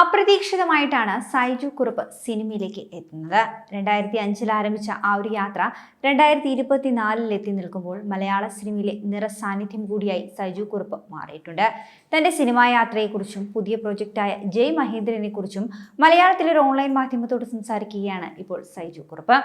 അപ്രതീക്ഷിതമായിട്ടാണ് സൈജു കുറുപ്പ് സിനിമയിലേക്ക് എത്തുന്നത്. രണ്ടായിരത്തി അഞ്ചിൽ ആരംഭിച്ച ആ ഒരു യാത്ര രണ്ടായിരത്തി ഇരുപത്തിനാലിൽ എത്തി നിൽക്കുമ്പോൾ മലയാള സിനിമയിലെ നിറസാന്നിധ്യം കൂടിയായി സൈജു കുറുപ്പ് മാറിയിട്ടുണ്ട്. തന്റെ സിനിമാ യാത്രയെക്കുറിച്ചും പുതിയ പ്രോജക്റ്റായ ജയ് മഹേന്ദ്രനെക്കുറിച്ചും മലയാളത്തിലെ ഒരു ഓൺലൈൻ മാധ്യമത്തോട് സംസാരിക്കുകയാണ് ഇപ്പോൾ സൈജു കുറുപ്പ്.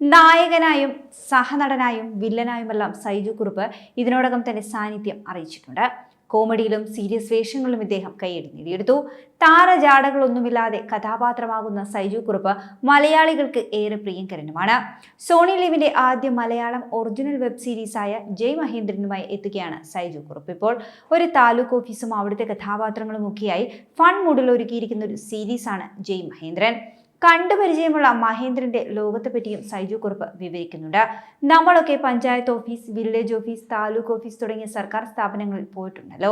നായകനായും സഹനടനായും വില്ലനായുമെല്ലാം സൈജു കുറുപ്പ് ഇതിനോടകം തന്നെ സാന്നിധ്യം അറിയിച്ചിട്ടുണ്ട്. കോമഡിയിലും സീരിയസ് വേഷങ്ങളിലും ഇദ്ദേഹം കൈയടി നേടിയെടുത്തു. താരജാടകളൊന്നുമില്ലാതെ കഥാപാത്രമാകുന്ന സൈജു കുറുപ്പ് മലയാളികൾക്ക് ഏറെ പ്രിയങ്കരനുമാണ്. സോണി ലിവിന്റെ ആദ്യ മലയാളം ഒറിജിനൽ വെബ് സീരീസായ ജയ് മഹേന്ദ്രനുമായി എത്തുകയാണ് സൈജു കുറുപ്പ്. ഇപ്പോൾ ഒരു താലൂക്ക് ഓഫീസും അവിടുത്തെ കഥാപാത്രങ്ങളും ഒക്കെയായി ഫൺ മൂഡിൽ ഒരുക്കിയിരിക്കുന്ന ഒരു സീരീസാണ് ജയ് മഹേന്ദ്രൻ. കണ്ടുപരിചയമുള്ള മഹേന്ദ്രന്റെ ലോകത്തെ പറ്റിയും സൈജു കുറുപ്പ് വിവരിക്കുന്നുണ്ട്. നമ്മളൊക്കെ panchayat office village office taluk office തുടങ്ങിയ സർക്കാർ സ്ഥാപനങ്ങളിൽ പോയിട്ടുണ്ടല്ലോ.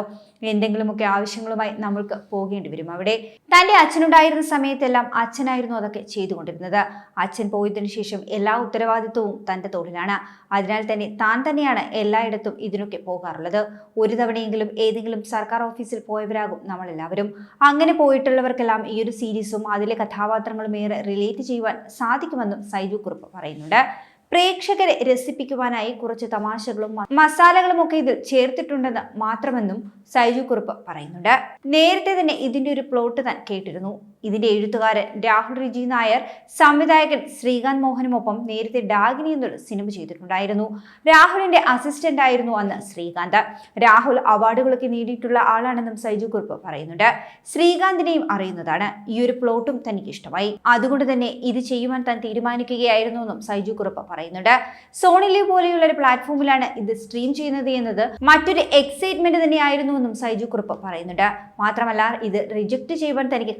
എന്തെങ്കിലുമൊക്കെ ആവശ്യങ്ങളുമായി നമ്മൾക്ക് പോകേണ്ടി വരും അവിടെ. തന്റെ അച്ഛനുണ്ടായിരുന്ന സമയത്തെല്ലാം അച്ഛനായിരുന്നു അതൊക്കെ ചെയ്തുകൊണ്ടിരുന്നത്. അച്ഛൻ പോയതിനു ശേഷം എല്ലാ ഉത്തരവാദിത്വവും തന്റെ തോളിലാണ്. അതിനാൽ തന്നെ താൻ തന്നെയാണ് എല്ലായിടത്തും ഇതിനൊക്കെ പോകാറുള്ളത്. ഒരു തവണയെങ്കിലും ഏതെങ്കിലും സർക്കാർ ഓഫീസിൽ പോയവരാകും നമ്മളെല്ലാവരും. അങ്ങനെ പോയിട്ടുള്ളവർക്കെല്ലാം ഈ ഒരു സീരീസും അതിലെ കഥാപാത്രങ്ങളും ഏറെ റിലേറ്റ് ചെയ്യുവാൻ സാധിക്കുമെന്നും സൈജു കുറുപ്പ് പറയുന്നുണ്ട്. പ്രേക്ഷകരെ രസിപ്പിക്കുവാനായി കുറച്ച് തമാശകളും മസാലകളും ഒക്കെ ഇതിൽ ചേർത്തിട്ടുണ്ടെന്ന് മാത്രമെന്നും സൈജു കുറുപ്പ് പറയുന്നുണ്ട്. നേരത്തെ തന്നെ ഇതിന്റെ ഒരു പ്ലോട്ട് താൻ കേട്ടിരുന്നു. ഇതിന്റെ എഴുത്തുകാരൻ രാഹുൽ റിജി നായർ സംവിധായകൻ ശ്രീകാന്ത് മോഹനുമൊപ്പം നേരത്തെ ഡാഗിനി എന്നൊരു സിനിമ ചെയ്തിട്ടുണ്ടായിരുന്നു. രാഹുലിന്റെ അസിസ്റ്റന്റ് ആയിരുന്നു അന്ന് ശ്രീകാന്ത്. രാഹുൽ അവാർഡുകളൊക്കെ നേടിയിട്ടുള്ള ആളാണെന്നും സൈജു കുറുപ്പ് പറയുന്നുണ്ട്. ശ്രീകാന്തിനെയും അറിയുന്നതാണ്. ഈ ഒരു പ്ലോട്ടും തനിക്ക് ഇഷ്ടമായി അതുകൊണ്ട് തന്നെ ഇത് ചെയ്യുവാൻ താൻ തീരുമാനിക്കുകയായിരുന്നു എന്നും സൈജു കുറുപ്പ് പറയുന്നുണ്ട്. സോണി ലീവ് പോലെയുള്ള ഒരു പ്ലാറ്റ്ഫോമിലാണ് ഇത് സ്ട്രീം ചെയ്യുന്നത് എന്നത് മറ്റൊരു എക്സൈറ്റ്മെന്റ് തന്നെയായിരുന്നു എന്നും സൈജു കുറുപ്പ് പറയുന്നുണ്ട്. മാത്രമല്ല ഇത് റിജക്ട് ചെയ്യുവാൻ തനിക്ക്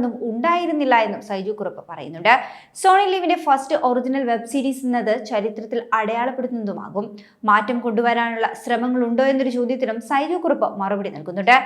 കാരണങ്ങളൊന്നും ഉണ്ടായിരുന്നില്ല എന്നും സൈജു കുറുപ്പ് പറയുന്നുണ്ട്. സോണി ലീവിന്റെ ഫസ്റ്റ് ഒറിജിനൽ വെബ് സീരീസ് എന്നത് ചരിത്രത്തിൽ അടയാളപ്പെടുത്തുന്നതുമാകും. മാറ്റം കൊണ്ടുവരാനുള്ള ശ്രമങ്ങൾ ഉണ്ടോ എന്നൊരു ചോദ്യത്തിനും സൈജു കുറുപ്പ് മറുപടി നൽകുന്നുണ്ട്.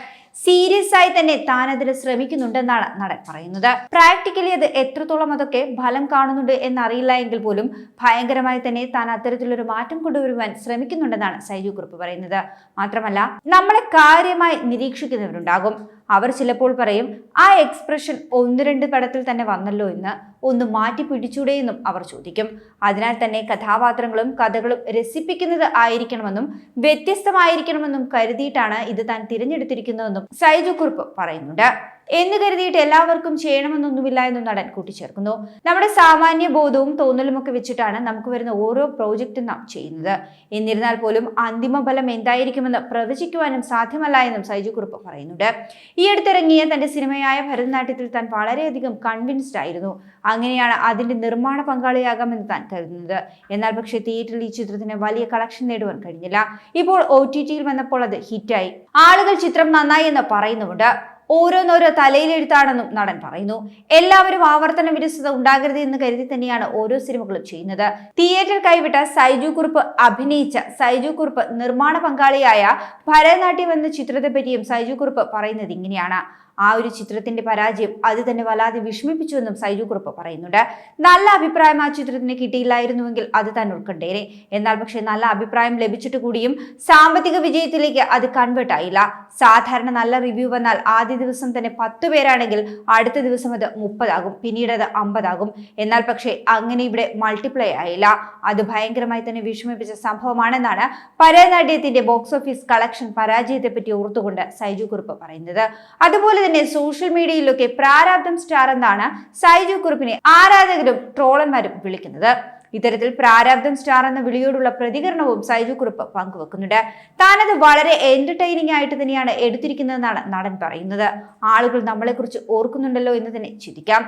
സീരിയസ് ആയി തന്നെ താൻ അതിന് ശ്രമിക്കുന്നുണ്ടെന്നാണ് നടൻ പറയുന്നത്. പ്രാക്ടിക്കലി അത് എത്രത്തോളം അതൊക്കെ ഫലം കാണുന്നുണ്ട് എന്നറിയില്ല എങ്കിൽ പോലും ഭയങ്കരമായി തന്നെ താൻ അത്തരത്തിലൊരു മാറ്റം കൊണ്ടുവരുവാൻ ശ്രമിക്കുന്നുണ്ടെന്നാണ് സൈജു കുറുപ്പ് പറയുന്നത്. മാത്രമല്ല നമ്മളെ കാര്യമായി നിരീക്ഷിക്കുന്നവരുണ്ടാകും. അവർ ചിലപ്പോൾ പറയും ആ എക്സ്പ്രഷൻ ഒന്ന് രണ്ട് പടത്തിൽ തന്നെ വന്നല്ലോ എന്ന് ഒന്ന് മാറ്റി പിടിച്ചൂടെയെന്നും അവർ ചോദിക്കും. അതിനാൽ തന്നെ കഥാപാത്രങ്ങളും കഥകളും രസിപ്പിക്കുന്നത് ആയിരിക്കണമെന്നും വ്യത്യസ്തമായിരിക്കണമെന്നും കരുതിയിട്ടാണ് ഇത് താൻ തിരഞ്ഞെടുത്തിരിക്കുന്നതെന്നും സൈജു കുറുപ്പ് പറയുന്നുണ്ട്. എന്ന് കരുതിയിട്ട് എല്ലാവർക്കും ചെയ്യണമെന്നൊന്നുമില്ല എന്നും നടൻ കൂട്ടിച്ചേർക്കുന്നു. നമ്മുടെ സാമാന്യ ബോധവും തോന്നലും ഒക്കെ വെച്ചിട്ടാണ് നമുക്ക് വരുന്ന ഓരോ പ്രോജക്റ്റും നാം ചെയ്യുന്നത്. എന്നിരുന്നാൽ പോലും അന്തിമ ഫലം എന്തായിരിക്കുമെന്ന് പ്രവചിക്കുവാനും സാധ്യമല്ല എന്നും സൈജു കുറുപ്പ് പറയുന്നുണ്ട്. ഈ അടുത്തിറങ്ങിയ തന്റെ സിനിമയായ ഭരതനാട്യത്തിൽ താൻ വളരെയധികം കൺവിൻസ്ഡ് ആയിരുന്നു. അങ്ങനെയാണ് അതിന്റെ നിർമ്മാണ പങ്കാളിയാകാമെന്ന് താൻ കരുതുന്നത്. എന്നാൽ പക്ഷേ തിയേറ്ററിൽ ഈ ചിത്രത്തിന് വലിയ കളക്ഷൻ നേടുവാൻ കഴിഞ്ഞില്ല. ഇപ്പോൾ ഒ ടി ടിയിൽ വന്നപ്പോൾ അത് ഹിറ്റായി. ആളുകൾ ചിത്രം നന്നായി എന്ന് പറയുന്നുമുണ്ട്. ഓരോന്നോരോ തലയിലെഴുത്താണെന്നും നടൻ പറയുന്നു. എല്ലാവരും ആവർത്തന വിരസത ഉണ്ടാകരുത് എന്ന് കരുതി തന്നെയാണ് ഓരോ സിനിമകളും ചെയ്യുന്നത്. തിയേറ്റർ കൈവിട്ട സൈജു കുറുപ്പ് അഭിനയിച്ച സൈജു കുറുപ്പ് നിർമ്മാണ പങ്കാളിയായ ഭരതനാട്യം എന്ന ചിത്രത്തെ പറ്റിയും സൈജു കുറുപ്പ് പറയുന്നത് ഇങ്ങനെയാണ്. ആ ഒരു ചിത്രത്തിന്റെ പരാജയം അത് തന്നെ വല്ലാതെ വിഷമിപ്പിച്ചുവെന്നും സൈജു കുറുപ്പ് പറയുന്നുണ്ട്. നല്ല അഭിപ്രായം ആ ചിത്രത്തിന് കിട്ടിയില്ലായിരുന്നുവെങ്കിൽ അത് തന്നെ ഉൾക്കൊണ്ടേനെ. എന്നാൽ പക്ഷേ നല്ല അഭിപ്രായം ലഭിച്ചിട്ട് കൂടിയും സാമ്പത്തിക വിജയത്തിലേക്ക് അത് കൺവേർട്ട് ആയില്ല. സാധാരണ നല്ല റിവ്യൂ വന്നാൽ ആദ്യ ദിവസം തന്നെ പത്ത് പേരാണെങ്കിൽ അടുത്ത ദിവസം അത് മുപ്പതാകും പിന്നീട് അത് അമ്പതാകും. എന്നാൽ പക്ഷേ അങ്ങനെ ഇവിടെ മൾട്ടിപ്ലൈ ആയില്ല. അത് ഭയങ്കരമായി തന്നെ വിഷമിപ്പിച്ച സംഭവമാണെന്നാണ് പരനാട്യത്തിന്റെ ബോക്സ് ഓഫീസ് കളക്ഷൻ പരാജയത്തെപ്പറ്റി ഓർത്തുകൊണ്ട് സൈജു കുറുപ്പ് പറയുന്നത്. അതുപോലെ തന്നെ സോഷ്യൽ മീഡിയയിലൊക്കെ പ്രാരാബ്ദം സ്റ്റാർ എന്നാണ് സൈജു കുറുപ്പിനെ ആരാധകരും ട്രോളന്മാരും വിളിക്കുന്നത്. ഇത്തരത്തിൽ പ്രാരാബ്ദം സ്റ്റാർ എന്ന വിളിയോടുള്ള പ്രതികരണവും സൈജു കുറുപ്പ് പങ്കുവെക്കുന്നുണ്ട്. താനത് വളരെ എന്റർടൈനിങ് ആയിട്ട് തന്നെയാണ് എടുത്തിരിക്കുന്നതെന്നാണ് നടൻ പറയുന്നത്. ആളുകൾ നമ്മളെക്കുറിച്ച് ഓർക്കുന്നുണ്ടല്ലോ എന്ന് തന്നെ ചിന്തിക്കാം.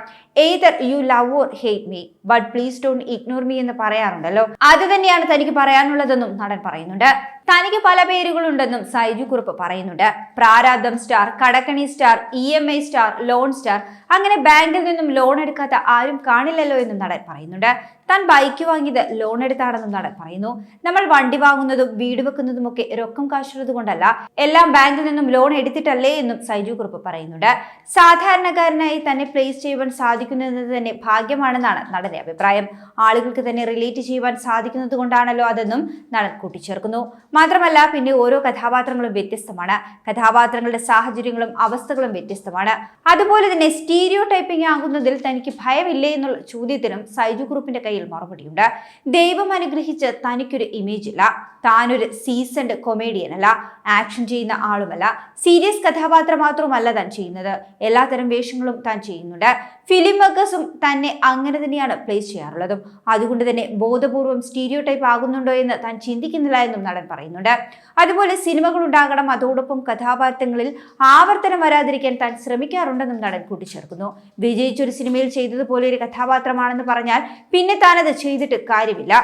Either you love or hate me but please don't ignore me എന്ന് പറയാറുണ്ടല്ലോ. അത് തന്നെയാണ് തനിക്ക് പറയാനുള്ളതെന്നും നടൻ പറയുന്നുണ്ട്. തനിക്ക് പല പേരുകളുണ്ടെന്നും സൈജു കുറുപ്പ് പറയുന്നുണ്ട്. പ്രാരാബ്ദം star കടക്കണി star E M I star loan star അങ്ങനെ ബാങ്കിൽ നിന്നും ലോൺ എടുക്കാത്ത ആരും കാണില്ലല്ലോ എന്നും നടൻ പറയുന്നുണ്ട്. താൻ ബൈക്ക് വാങ്ങിയത് ലോൺ എടുത്താണെന്നാണ് പറയുന്നു. നമ്മൾ വണ്ടി വാങ്ങുന്നതും വീട് വെക്കുന്നതും ഒക്കെ രൊക്കം കാശുള്ളത് കൊണ്ടല്ല എല്ലാം ബാങ്കിൽ നിന്നും ലോൺ എടുത്തിട്ടല്ലേ എന്നും സൈജു കുറുപ്പ് പറയുന്നുണ്ട്. സാധാരണക്കാരനായി തന്നെ പ്ലേസ് ചെയ്യുവാൻ സാധിക്കുന്നത് തന്നെ ഭാഗ്യമാണെന്നാണ് നടന്റെ അഭിപ്രായം. ആളുകൾക്ക് തന്നെ റിലേറ്റ് ചെയ്യുവാൻ സാധിക്കുന്നത് കൊണ്ടാണല്ലോ അതെന്നും നടൻ കൂട്ടിച്ചേർക്കുന്നു. മാത്രമല്ല പിന്നെ ഓരോ കഥാപാത്രങ്ങളും വ്യത്യസ്തമാണ്. കഥാപാത്രങ്ങളുടെ സാഹചര്യങ്ങളും അവസ്ഥകളും വ്യത്യസ്തമാണ്. അതുപോലെ തന്നെ സ്റ്റീരിയോ ടൈപ്പിംഗ് ആകുന്നതിൽ തനിക്ക് ഭയമില്ലേ എന്നുള്ള ചോദ്യത്തിനും സൈജു ഗ്രൂപ്പിന്റെ കയ്യിൽ മറുപടിയുണ്ട് ദൈവം അനുഗ്രഹിച്ച് തനിക്കൊരു ഇമേജ് ഇല്ല താനൊരു സീസൺഡ് കൊമേഡിയൻ അല്ല ആക്ഷൻ ചെയ്യുന്ന ആളുമല്ല സീരിയസ് കഥാപാത്രം മാത്രമല്ല താൻ ചെയ്യുന്നത്. എല്ലാത്തരം വേഷങ്ങളും താൻ ചെയ്യുന്നുണ്ട്. ഫിലിം വർക്കേഴ്സും തന്നെ അങ്ങനെ തന്നെയാണ് പ്ലേ ചെയ്യാറുള്ളതും. അതുകൊണ്ട് തന്നെ ബോധപൂർവം സ്റ്റീരിയോ ടൈപ്പ് ആകുന്നുണ്ടോ എന്ന് താൻ ചിന്തിക്കുന്നില്ല എന്നും നടൻ പറയുന്നുണ്ട്. അതുപോലെ സിനിമകൾ ഉണ്ടാകണം അതോടൊപ്പം കഥാപാത്രങ്ങളിൽ ആവർത്തനം വരാതിരിക്കാൻ താൻ ശ്രമിക്കാറുണ്ടെന്നും നടൻ കൂട്ടിച്ചേർക്കുന്നു. വിജയിച്ചൊരു സിനിമയിൽ ചെയ്തതുപോലെ ഒരു കഥാപാത്രമാണെന്ന് പറഞ്ഞാൽ പിന്നെ താനത് ചെയ്തിട്ട് കാര്യമില്ല.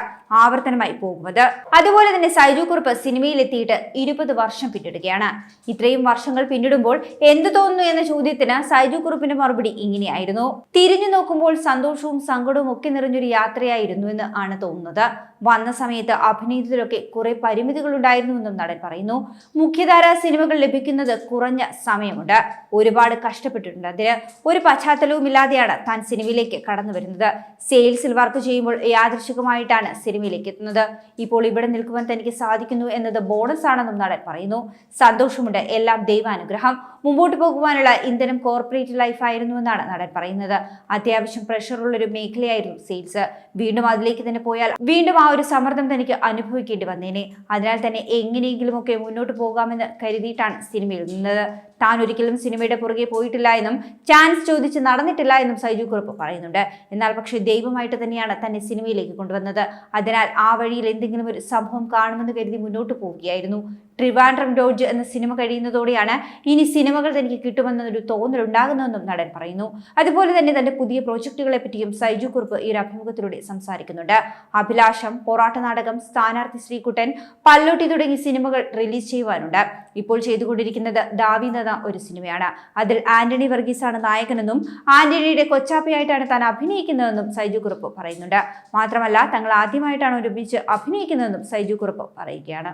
ആവർത്തനമായി പോകുന്നത്. അതുപോലെ തന്നെ സൈജു കുറുപ്പ് സിനിമയിൽ എത്തിയിട്ട് ഇരുപത് വർഷം പിന്നിടുകയാണ്. ഇത്രയും വർഷങ്ങൾ പിന്നിടുമ്പോൾ എന്ത് തോന്നുന്നു എന്ന ചോദ്യത്തിന് സൈജു കുറുപ്പിന്റെ മറുപടി ഇങ്ങനെയായിരുന്നു. തിരിഞ്ഞു നോക്കുമ്പോൾ സന്തോഷവും സങ്കടവും ഒക്കെ നിറഞ്ഞൊരു യാത്രയായിരുന്നു എന്ന് ആണ് തോന്നുന്നത്. വന്ന സമയത്ത് അഭിനയത്തിലൊക്കെ കുറെ പരിമിതികൾ ഉണ്ടായിരുന്നുവെന്നും നടൻ പറയുന്നു. മുഖ്യധാര സിനിമകൾ ലഭിക്കുന്നത് കുറഞ്ഞ സമയമുണ്ട്. ഒരുപാട് കഷ്ടപ്പെട്ടിട്ടുണ്ട് അതിന്. ഒരു പശ്ചാത്തലവും ഇല്ലാതെയാണ് താൻ സിനിമയിലേക്ക് കടന്നു വരുന്നത് സെയിൽസിൽ വർക്ക് ചെയ്യുമ്പോൾ യാദൃശികമായിട്ടാണ് സിനിമയിലേക്ക് എത്തുന്നത്. ഇപ്പോൾ ഇവിടെ നിൽക്കുവാൻ തനിക്ക് സാധിക്കുന്നു എന്നത് ബോണസ് ആണെന്നും നടൻ പറയുന്നു. സന്തോഷമുണ്ട് എല്ലാം ദൈവാനുഗ്രഹം. മുമ്പോട്ട് പോകുവാനുള്ള ഇന്ധനം കോർപ്പറേറ്റ് ലൈഫ് എന്നാണ് നടൻ പറയുന്നത്. അത്യാവശ്യം പ്രഷറുള്ള ഒരു മേഖലയായിരുന്നു സെയിൽസ്. വീണ്ടും അതിലേക്ക് തന്നെ പോയാൽ വീണ്ടും ആ ഒരു സമ്മർദ്ദം തനിക്ക് അനുഭവിക്കേണ്ടി വന്നേനെ. അതിനാൽ തന്നെ എങ്ങനെയെങ്കിലുമൊക്കെ മുന്നോട്ട് പോകാമെന്ന് കരുതിയിട്ടാണ് സിനിമയിൽ നിന്നത്. താൻ ഒരിക്കലും സിനിമയുടെ പുറകെ പോയിട്ടില്ല എന്നും ചാൻസ് ചോദിച്ച് നടന്നിട്ടില്ല എന്നും സൈജു കുറുപ്പ് പറയുന്നുണ്ട്. എന്നാൽ പക്ഷേ ദൈവമായിട്ട് തന്നെയാണ് തന്നെ സിനിമയിലേക്ക് കൊണ്ടുവന്നത്. അതിനാൽ ആ വഴിയിൽ എന്തെങ്കിലും ഒരു സംഭവം കാണുമെന്ന് കരുതി മുന്നോട്ട് പോവുകയായിരുന്നു. ട്രിവാൻഡ്രം ഡോഡ്ജ് എന്ന സിനിമ കഴിയുന്നതോടെയാണ് ഇനി സിനിമകൾ തനിക്ക് കിട്ടുമെന്നൊരു തോന്നലുണ്ടാകുന്നതെന്നും നടൻ പറയുന്നു. അതുപോലെ തന്നെ തന്റെ പുതിയ പ്രോജക്റ്റുകളെ പറ്റിയും സൈജു കുറുപ്പ് ഈ ഒരു അഭിമുഖത്തിലൂടെ സംസാരിക്കുന്നുണ്ട്. അഭിലാഷം പോറാട്ട നാടകം സ്ഥാനാർത്ഥി ശ്രീകുട്ടൻ പല്ലോട്ടി തുടങ്ങിയ സിനിമകൾ റിലീസ് ചെയ്യുവാനുണ്ട്. ഇപ്പോൾ ചെയ്തുകൊണ്ടിരിക്കുന്നത് എന്ന ഒരു സിനിമയാണ്. അതിൽ ആന്റണി വർഗീസാണ് നായകനെന്നും ആന്റണിയുടെ കൊച്ചാപ്പയായിട്ടാണ് താൻ അഭിനയിക്കുന്നതെന്നും സൈജു കുറുപ്പ് പറയുന്നുണ്ട്. മാത്രമല്ല തങ്ങൾ ആദ്യമായിട്ടാണ് ഒരുമിച്ച് അഭിനയിക്കുന്നതെന്നും സൈജു കുറുപ്പ് പറയുകയാണ്.